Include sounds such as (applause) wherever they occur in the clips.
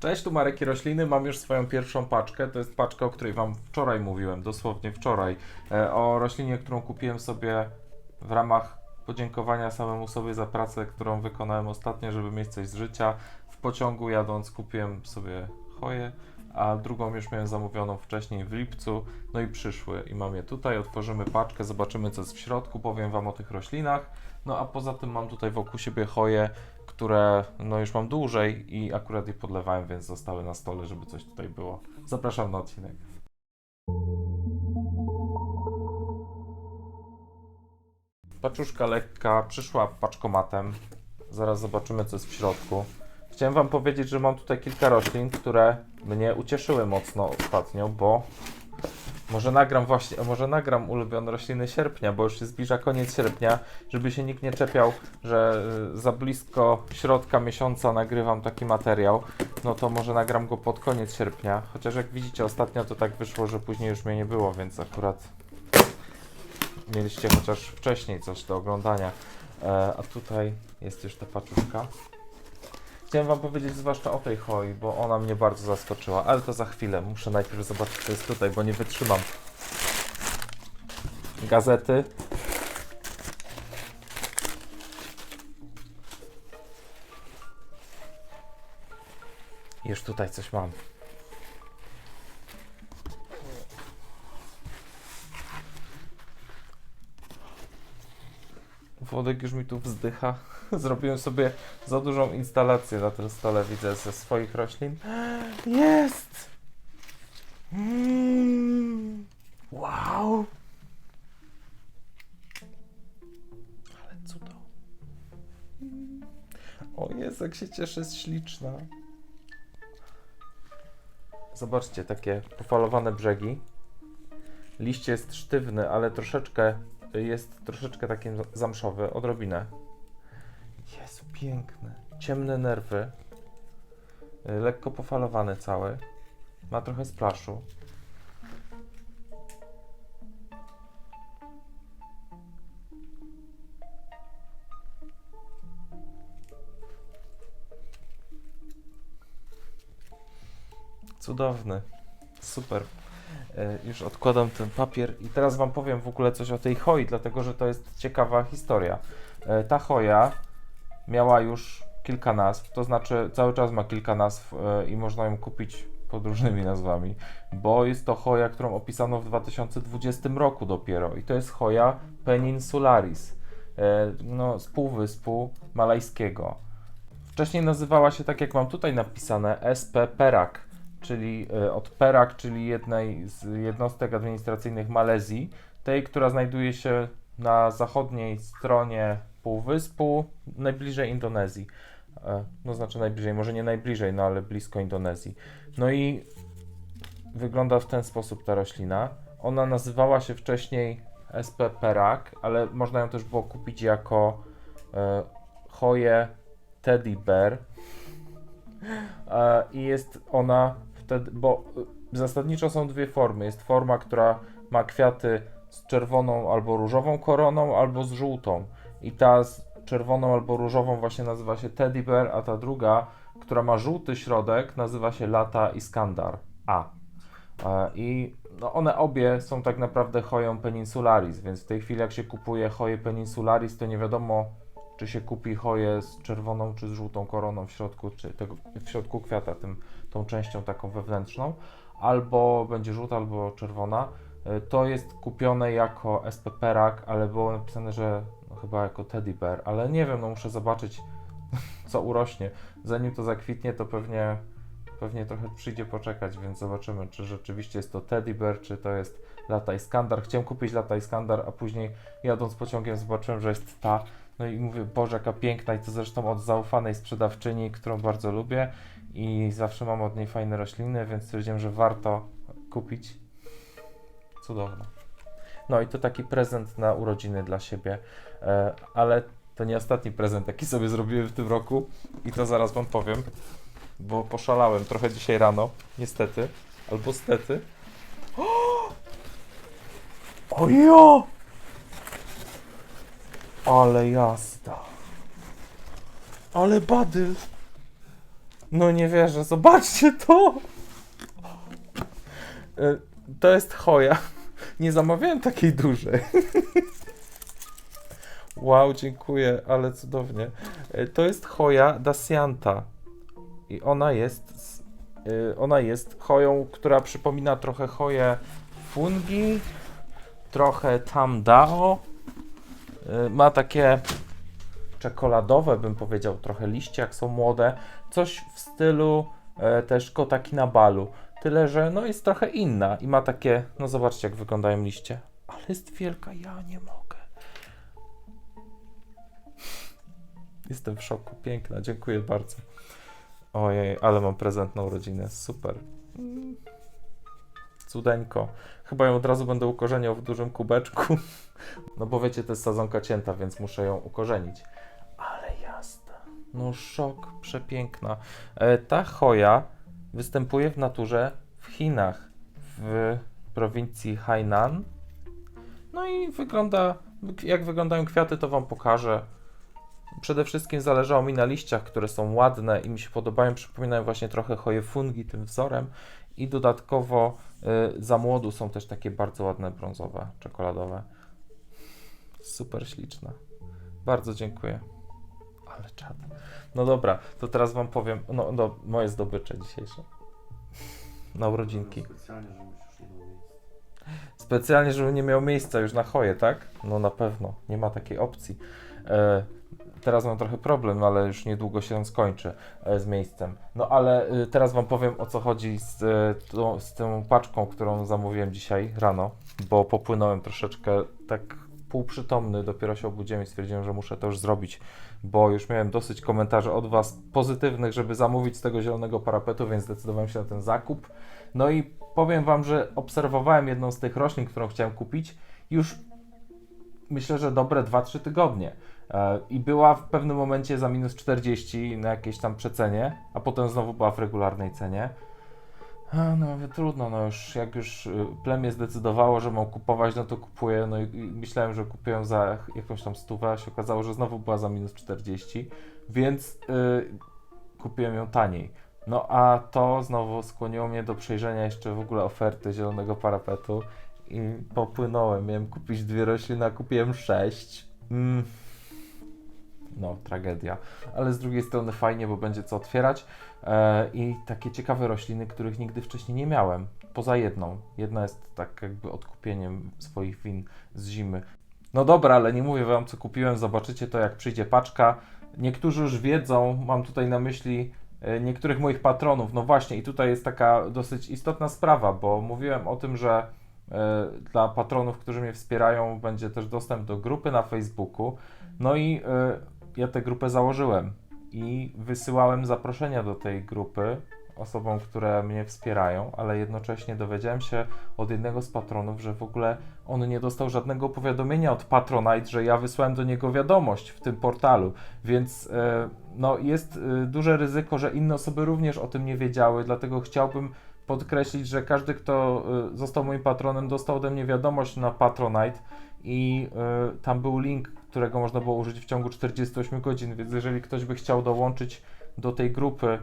Cześć, tu Marek i Rośliny. Mam już swoją pierwszą paczkę. To jest paczka, o której Wam wczoraj mówiłem, dosłownie wczoraj. E, o roślinie, którą kupiłem sobie w ramach podziękowania samemu sobie za pracę, którą wykonałem ostatnio, żeby mieć coś z życia. W pociągu jadąc kupiłem sobie choję, a drugą już miałem zamówioną wcześniej w lipcu. No i przyszły i mam je tutaj. Otworzymy paczkę, zobaczymy co jest w środku, powiem Wam o tych roślinach. No a poza tym mam tutaj wokół siebie choje, które no już mam dłużej i akurat je podlewałem, więc zostały na stole, żeby coś tutaj było. Zapraszam na odcinek. Paczuszka lekka przyszła paczkomatem. Zaraz zobaczymy, co jest w środku. Chciałem Wam powiedzieć, że mam tutaj kilka roślin, które mnie ucieszyły mocno ostatnio, bo może nagram właśnie, może nagram ulubione rośliny sierpnia, bo już się zbliża koniec sierpnia, żeby się nikt nie czepiał, że y, za blisko środka miesiąca nagrywam taki materiał, no to może nagram go pod koniec sierpnia. Chociaż jak widzicie ostatnio to tak wyszło, że później już mnie nie było, więc akurat mieliście chociaż wcześniej coś do oglądania. E, a tutaj jest już ta paczuszka. Chciałem wam powiedzieć zwłaszcza o tej hoi, bo ona mnie bardzo zaskoczyła, ale to za chwilę. Muszę najpierw zobaczyć, co jest tutaj, bo nie wytrzymam. Gazety. Już tutaj coś mam. Wodek już mi tu wzdycha. (laughs) Zrobiłem sobie za dużą instalację na tym stole, widzę, ze swoich roślin. Jest! Mm, wow! Ale cudo. O Jezu, jak się cieszę, jest śliczna. Zobaczcie, takie pofalowane brzegi. Liście jest sztywny, ale troszeczkę jest troszeczkę taki zamszowy, odrobinę. Jezu, piękny. Ciemne nerwy. Y, Lekko pofalowany cały. Ma trochę splaszu. Cudowny. Super. E, Już odkładam ten papier i teraz Wam powiem w ogóle coś o tej hoi, dlatego że to jest ciekawa historia. E, Ta hoja miała już kilka nazw, to znaczy cały czas ma kilka nazw e, i można ją kupić pod różnymi nazwami, bo jest to hoja, którą opisano w 2020 roku dopiero i to jest hoja peninsularis, no, z półwyspu malajskiego. Wcześniej nazywała się tak jak mam tutaj napisane SP Perak, czyli e, od Perak, czyli jednej z jednostek administracyjnych Malezji, tej, która znajduje się na zachodniej stronie półwyspu, najbliżej Indonezji. E, No znaczy najbliżej, może nie najbliżej, no ale blisko Indonezji. No i wygląda w ten sposób ta roślina. Ona nazywała się wcześniej SP Perak, ale można ją też było kupić jako e, Hoje Teddy Bear. E, I jest ona wtedy, bo y, zasadniczo są dwie formy. Jest forma, która ma kwiaty z czerwoną albo różową koroną, albo z żółtą. I ta z czerwoną albo różową właśnie nazywa się Teddy Bear, a ta druga, która ma żółty środek, nazywa się Lata Iskandar A. E, I no one obie są tak naprawdę hoją peninsularis, więc w tej chwili jak się kupuje hoję peninsularis, to nie wiadomo, czy się kupi hoję z czerwoną czy z żółtą koroną w środku, czy tego, w środku kwiata, tym, tą częścią taką wewnętrzną, albo będzie żółta, albo czerwona. Y, To jest kupione jako SP Perak, ale było napisane, że no, chyba jako Teddy Bear, ale nie wiem, no muszę zobaczyć, (laughs) co urośnie. Zanim to zakwitnie, to pewnie, pewnie trochę przyjdzie poczekać, więc zobaczymy, czy rzeczywiście jest to Teddy Bear, czy to jest Lata Iskandar. Chciałem kupić Lata Iskandar, a później jadąc pociągiem zobaczyłem, że jest ta. No i mówię, Boże, jaka piękna i to zresztą od zaufanej sprzedawczyni, którą bardzo lubię i zawsze mam od niej fajne rośliny, więc stwierdziłem, że warto kupić. Cudowna. No i to taki prezent na urodziny dla siebie, e, ale to nie ostatni prezent, jaki sobie zrobiłem w tym roku i to zaraz Wam powiem, bo poszalałem trochę dzisiaj rano, niestety, albo stety. Ojo! Ale jazda. Ale badyl. No nie wierzę, zobaczcie to! E, To jest choja. Nie zamawiałem takiej dużej. (laughs) Wow, dziękuję, ale cudownie. E, To jest choja Dacianta. I ona jest. e, Ona jest choją, która przypomina trochę choję fungi, trochę tamdao. E, Ma takie czekoladowe, bym powiedział, trochę liście, jak są młode. Coś w stylu e, też kota kinabalu. Tyle, że no jest trochę inna i ma takie, no zobaczcie jak wyglądają liście. Ale jest wielka, ja nie mogę. Jestem w szoku, piękna, dziękuję bardzo. Ojej, ale mam prezent na urodziny, super. Cudeńko. Chyba ją od razu będę ukorzeniał w dużym kubeczku. (laughs) No bo wiecie, to jest sadzonka cięta, więc muszę ją ukorzenić. Ale jazda. No szok, przepiękna. E, ta choja występuje w naturze w Chinach, w prowincji Hainan. No i wygląda, jak wyglądają kwiaty, to Wam pokażę. Przede wszystkim zależało mi na liściach, które są ładne i mi się podobają, przypominają właśnie trochę choje fungi tym wzorem. I dodatkowo y, za młodu są też takie bardzo ładne brązowe, czekoladowe. Super śliczne. Bardzo dziękuję. Ale czad. No dobra, to teraz wam powiem, no, no moje zdobycze dzisiejsze. Na urodzinki. Specjalnie, żebyś już nie miał miejsca. Specjalnie, żeby nie miał miejsca już na choje, tak? No na pewno, nie ma takiej opcji. E, teraz mam trochę problem, ale już niedługo się on skończy e, z miejscem. No ale e, teraz wam powiem o co chodzi z, e, tą, z tą paczką, którą zamówiłem dzisiaj rano, bo popłynąłem troszeczkę tak półprzytomny, dopiero się obudziłem i stwierdziłem, że muszę to już zrobić, bo już miałem dosyć komentarzy od was pozytywnych, żeby zamówić z tego zielonego parapetu, więc zdecydowałem się na ten zakup. No i powiem wam, że obserwowałem jedną z tych roślin, którą chciałem kupić już myślę, że dobre 2-3 tygodnie. E, I była w pewnym momencie za minus 40 na jakiejś tam przecenie, a potem znowu była w regularnej cenie. A, no trudno, no już jak już y, plemię zdecydowało, że mam kupować, no to kupuję. No i, myślałem, że kupiłem za jakąś tam stówę, a się okazało, że znowu była za minus 40, więc y, kupiłem ją taniej. No a to znowu skłoniło mnie do przejrzenia jeszcze w ogóle oferty zielonego parapetu i popłynąłem. Miałem kupić dwie rośliny, a kupiłem sześć. Mm. No, tragedia. Ale z drugiej strony fajnie, bo będzie co otwierać. E, I takie ciekawe rośliny, których nigdy wcześniej nie miałem. Poza jedną. Jedna jest tak jakby odkupieniem swoich win z zimy. No dobra, ale nie mówię wam, co kupiłem. Zobaczycie to, jak przyjdzie paczka. Niektórzy już wiedzą, mam tutaj na myśli e, niektórych moich patronów. No właśnie, i tutaj jest taka dosyć istotna sprawa, bo mówiłem o tym, że dla patronów, którzy mnie wspierają, będzie też dostęp do grupy na Facebooku. No i e, ja tę grupę założyłem i wysyłałem zaproszenia do tej grupy osobom, które mnie wspierają, ale jednocześnie dowiedziałem się od jednego z patronów, że w ogóle on nie dostał żadnego powiadomienia od Patronite, że ja wysłałem do niego wiadomość w tym portalu, więc e, no, jest e, duże ryzyko, że inne osoby również o tym nie wiedziały, dlatego chciałbym podkreślić, że każdy, kto e, został moim patronem, dostał ode mnie wiadomość na Patronite i e, tam był link, którego można było użyć w ciągu 48 godzin, więc jeżeli ktoś by chciał dołączyć do tej grupy,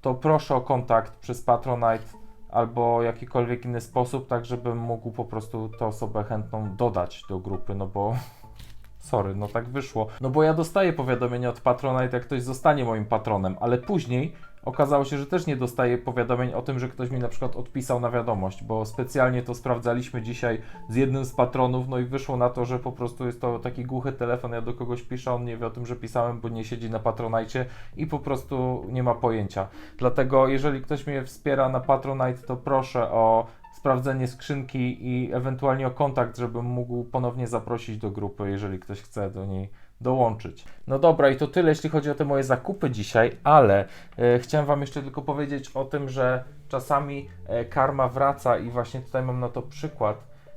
to proszę o kontakt przez Patronite albo jakikolwiek inny sposób, tak żebym mógł po prostu tę osobę chętną dodać do grupy, no bo (laughs) sorry, no tak wyszło. No bo ja dostaję powiadomienia od Patronite, jak ktoś zostanie moim patronem, ale później okazało się, że też nie dostaję powiadomień o tym, że ktoś mi na przykład odpisał na wiadomość, bo specjalnie to sprawdzaliśmy dzisiaj z jednym z patronów, no i wyszło na to, że po prostu jest to taki głuchy telefon, ja do kogoś piszę, on nie wie o tym, że pisałem, bo nie siedzi na Patronite i po prostu nie ma pojęcia. Dlatego jeżeli ktoś mnie wspiera na Patronite, to proszę o sprawdzenie skrzynki i ewentualnie o kontakt, żebym mógł ponownie zaprosić do grupy, jeżeli ktoś chce do niej dołączyć. No dobra, i to tyle, jeśli chodzi o te moje zakupy dzisiaj, ale e, chciałem Wam jeszcze tylko powiedzieć o tym, że czasami e, karma wraca i właśnie tutaj mam na to przykład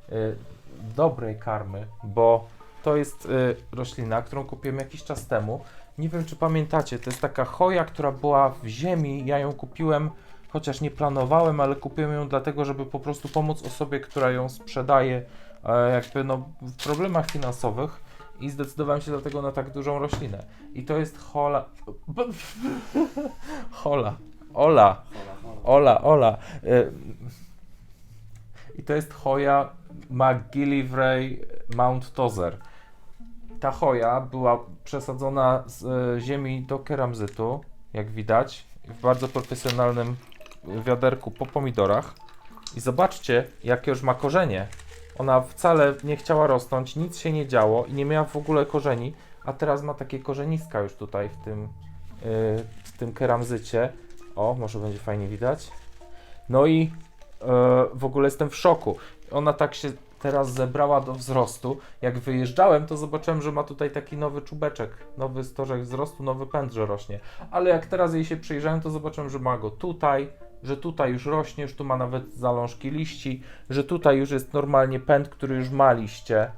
e, dobrej karmy, bo to jest e, roślina, którą kupiłem jakiś czas temu. Nie wiem, czy pamiętacie, to jest taka choja, która była w ziemi. Ja ją kupiłem, chociaż nie planowałem, ale kupiłem ją dlatego, żeby po prostu pomóc osobie, która ją sprzedaje, e, jakby no, w problemach finansowych. I zdecydowałem się dlatego na tak dużą roślinę. I to jest hola. (laughs) hola. Ola. Ola, Ola. Y, I to jest Hoja McGillivray Mount Tozer. Ta Hoja była przesadzona z e, ziemi do keramzytu, jak widać, w bardzo profesjonalnym wiaderku po pomidorach. I zobaczcie, jakie już ma korzenie. Ona wcale nie chciała rosnąć, nic się nie działo i nie miała w ogóle korzeni, a teraz ma takie korzeniska już tutaj w tym, yy, w tym keramzycie. O, może będzie fajnie widać. No i e, w ogóle jestem w szoku. Ona tak się teraz zebrała do wzrostu. Jak wyjeżdżałem, to zobaczyłem, że ma tutaj taki nowy czubeczek, nowy stożek wzrostu, nowy pęd, że rośnie. Ale jak teraz jej się przyjrzałem, to zobaczyłem, że ma go tutaj, że tutaj już rośnie, już tu ma nawet zalążki liści, że tutaj już jest normalnie pęd, który już ma liście.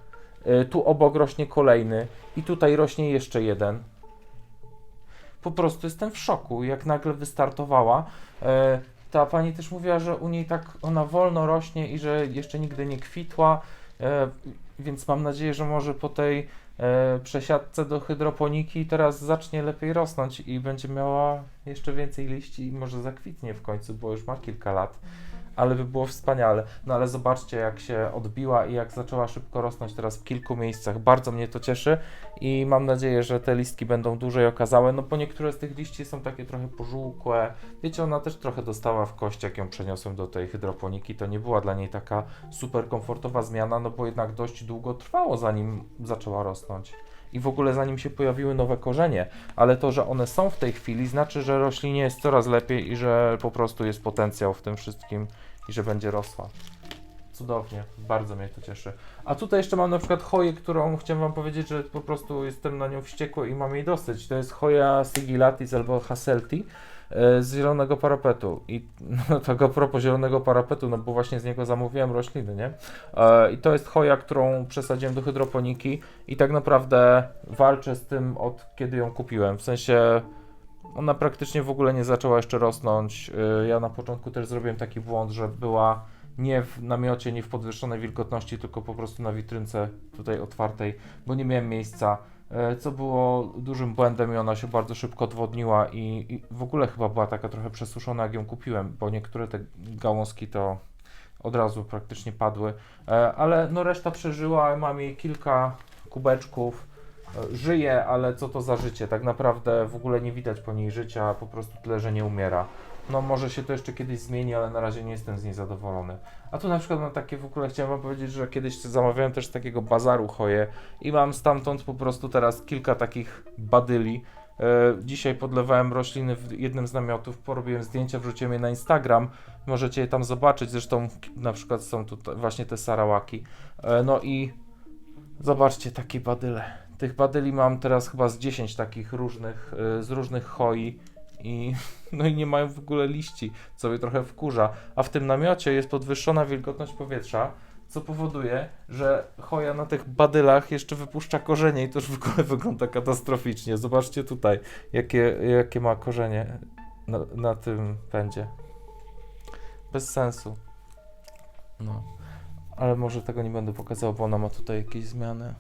E, tu obok rośnie kolejny i tutaj rośnie jeszcze jeden. Po prostu jestem w szoku, jak nagle wystartowała. E, ta pani też mówiła, że u niej tak ona wolno rośnie i że jeszcze nigdy nie kwitła, e, więc mam nadzieję, że może po tej przesiadce do hydroponiki teraz zacznie lepiej rosnąć i będzie miała jeszcze więcej liści i może zakwitnie w końcu, bo już ma kilka lat. Ale by było wspaniale. No ale zobaczcie, jak się odbiła i jak zaczęła szybko rosnąć teraz w kilku miejscach. Bardzo mnie to cieszy i mam nadzieję, że te listki będą dłużej okazałe, no bo niektóre z tych liści są takie trochę pożółkłe. Wiecie, ona też trochę dostała w kość, jak ją przeniosłem do tej hydroponiki. To nie była dla niej taka super komfortowa zmiana, no bo jednak dość długo trwało, zanim zaczęła rosnąć. I w ogóle zanim się pojawiły nowe korzenie, ale to, że one są w tej chwili, znaczy, że roślinie jest coraz lepiej i że po prostu jest potencjał w tym wszystkim i że będzie rosła. Cudownie, bardzo mnie to cieszy. A tutaj jeszcze mam na przykład choję, którą chciałem wam powiedzieć, że po prostu jestem na nią wściekły i mam jej dosyć. To jest choja sigillatis albo hasselti e, z zielonego parapetu. I (laughs) no, tak a propos zielonego parapetu, no bo właśnie z niego zamówiłem rośliny, nie? E, I to jest choja, którą przesadziłem do hydroponiki i tak naprawdę walczę z tym od kiedy ją kupiłem. W sensie ona praktycznie w ogóle nie zaczęła jeszcze rosnąć. E, Ja na początku też zrobiłem taki błąd, że była nie w namiocie, nie w podwyższonej wilgotności, tylko po prostu na witrynce tutaj otwartej, bo nie miałem miejsca, e, co było dużym błędem i ona się bardzo szybko odwodniła i, i w ogóle chyba była taka trochę przesuszona, jak ją kupiłem, bo niektóre te gałązki to od razu praktycznie padły, E, ale no reszta przeżyła, mam jej kilka kubeczków, E, żyje, ale co to za życie? Tak naprawdę w ogóle nie widać po niej życia, po prostu tyle, że nie umiera. No może się to jeszcze kiedyś zmieni, ale na razie nie jestem z niej zadowolony. A tu na przykład mam takie w ogóle, chciałem wam powiedzieć, że kiedyś zamawiałem też z takiego bazaru choje i mam stamtąd po prostu teraz kilka takich badyli. E, dzisiaj podlewałem rośliny w jednym z namiotów, porobiłem zdjęcia, wrzuciłem je na Instagram. Możecie je tam zobaczyć, zresztą na przykład są tutaj właśnie te sarawaki. E, no i zobaczcie takie badyle. Tych badyli mam teraz chyba z 10 takich różnych, e, z różnych choi i (laughs) no i nie mają w ogóle liści, co mnie trochę wkurza. A w tym namiocie jest podwyższona wilgotność powietrza, co powoduje, że choja na tych badylach jeszcze wypuszcza korzenie i to już w ogóle (laughs) wygląda katastroficznie. Zobaczcie tutaj, jakie, jakie ma korzenie na, na tym pędzie. Bez sensu. No. Ale może tego nie będę pokazał, bo ona ma tutaj jakieś zmiany.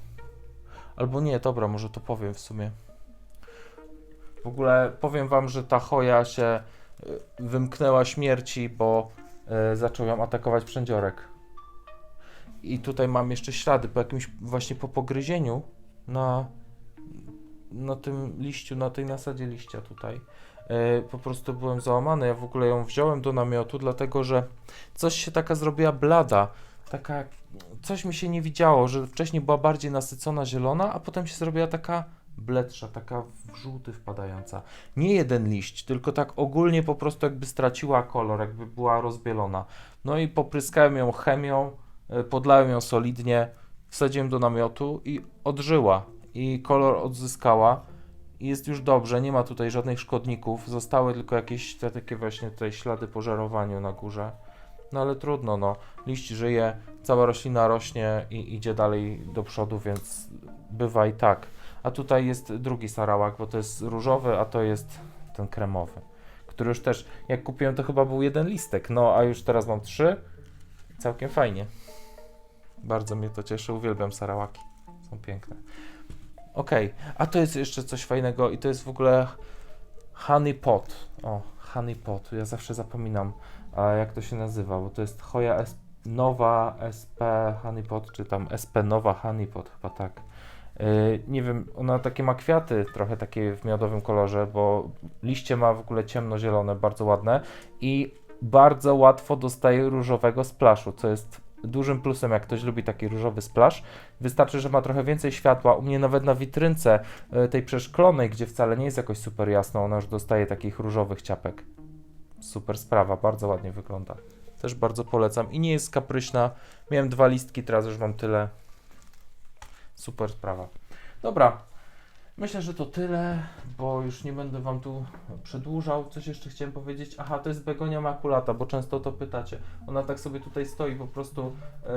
Albo nie, dobra, może to powiem w sumie. W ogóle powiem wam, że ta choja się y, wymknęła śmierci, bo y, zaczął ją atakować przędziorek. I tutaj mam jeszcze ślady po jakimś właśnie po pogryzieniu na, na tym liściu, na tej nasadzie liścia tutaj. Y, po prostu byłem załamany. Ja w ogóle ją wziąłem do namiotu, dlatego że coś się taka zrobiła blada. Taka, coś mi się nie widziało, że wcześniej była bardziej nasycona zielona, a potem się zrobiła taka bledsza, taka w żółty wpadająca. Nie jeden liść, tylko tak ogólnie po prostu jakby straciła kolor, jakby była rozbielona. No i popryskałem ją chemią, y, podlałem ją solidnie, wsadziłem do namiotu i odżyła. I kolor odzyskała. I jest już dobrze, nie ma tutaj żadnych szkodników. Zostały tylko jakieś te takie właśnie tutaj ślady po żarowaniu na górze. No ale trudno, no. Liść żyje, cała roślina rośnie i idzie dalej do przodu, więc bywa i tak. A tutaj jest drugi sarawak, bo to jest różowy, a to jest ten kremowy, który już też, jak kupiłem, to chyba był jeden listek, no a już teraz mam trzy. Całkiem fajnie. Bardzo mnie to cieszy, uwielbiam sarawaki. Są piękne. Okej, a to jest jeszcze coś fajnego i to jest w ogóle honey pot. O, Honey Pot. Ja zawsze zapominam, jak to się nazywa, bo to jest Hoja S Nowa SP Honey Pot, czy tam SP Nowa Honey Pot, chyba tak. Yy, nie wiem, ona takie ma kwiaty trochę takie w miodowym kolorze, bo liście ma w ogóle ciemnozielone, bardzo ładne i bardzo łatwo dostaje różowego splaszu, co jest dużym plusem, jak ktoś lubi taki różowy splash. Wystarczy, że ma trochę więcej światła. U mnie nawet na witrynce y, tej przeszklonej, gdzie wcale nie jest jakoś super jasno, ona już dostaje takich różowych ciapek. Super sprawa, bardzo ładnie wygląda. Też bardzo polecam i nie jest kapryśna. Miałem dwa listki, teraz już mam tyle. Super sprawa. Dobra, myślę, że to tyle, bo już nie będę Wam tu przedłużał. Coś jeszcze chciałem powiedzieć. Aha, to jest begonia makulata, bo często to pytacie. Ona tak sobie tutaj stoi po prostu, e,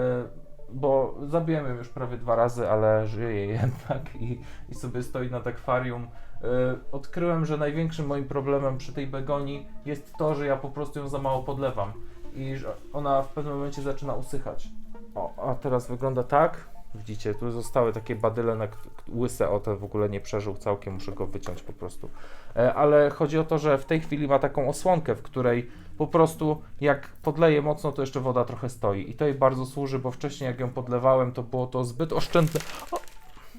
bo zabiłem ją już prawie dwa razy, ale żyje (laughs) jednak i, i sobie stoi nad akwarium. E, odkryłem, że największym moim problemem przy tej begonii jest to, że ja po prostu ją za mało podlewam i że ona w pewnym momencie zaczyna usychać. O, a teraz wygląda tak. Widzicie, tu zostały takie badyle na łyse, o ten w ogóle nie przeżył całkiem, muszę go wyciąć po prostu. E, ale chodzi o to, że w tej chwili ma taką osłonkę, w której po prostu jak podleję mocno, to jeszcze woda trochę stoi. I to jej bardzo służy, bo wcześniej jak ją podlewałem, to było to zbyt oszczędne. O,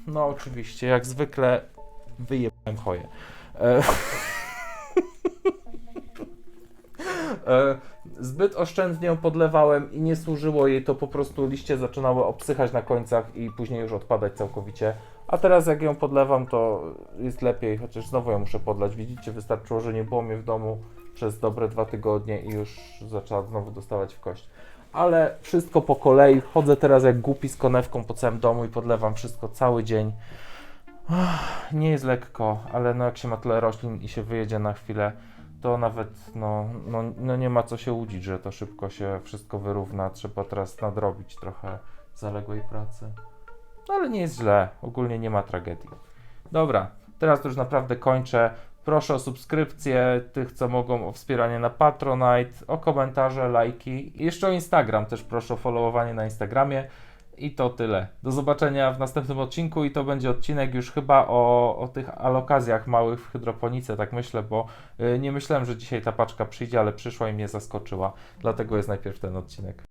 no oczywiście, jak zwykle wyjebałem choję. E, (laughs) e, zbyt oszczędnie ją podlewałem i nie służyło jej, to po prostu liście zaczynały obsychać na końcach i później już odpadać całkowicie. A teraz jak ją podlewam, to jest lepiej, chociaż znowu ją muszę podlać. Widzicie, wystarczyło, że nie było mnie w domu przez dobre dwa tygodnie i już zaczęła znowu dostawać w kość. Ale wszystko po kolei. Chodzę teraz jak głupi z konewką po całym domu i podlewam wszystko cały dzień. Ach, Nie jest lekko, ale no jak się ma tyle roślin i się wyjedzie na chwilę, to nawet no, no, no nie ma co się łudzić, że to szybko się wszystko wyrówna. Trzeba teraz nadrobić trochę zaległej pracy. No ale nie jest źle, ogólnie nie ma tragedii. Dobra, teraz to już naprawdę kończę. Proszę o subskrypcję tych, co mogą, o wspieranie na Patronite, o komentarze, lajki. Jeszcze o Instagram też proszę o followowanie na Instagramie. I to tyle. Do zobaczenia w następnym odcinku i to będzie odcinek już chyba o, o tych alokacjach małych w hydroponice, tak myślę, bo y, nie myślałem, że dzisiaj ta paczka przyjdzie, ale przyszła i mnie zaskoczyła. Dlatego jest najpierw ten odcinek.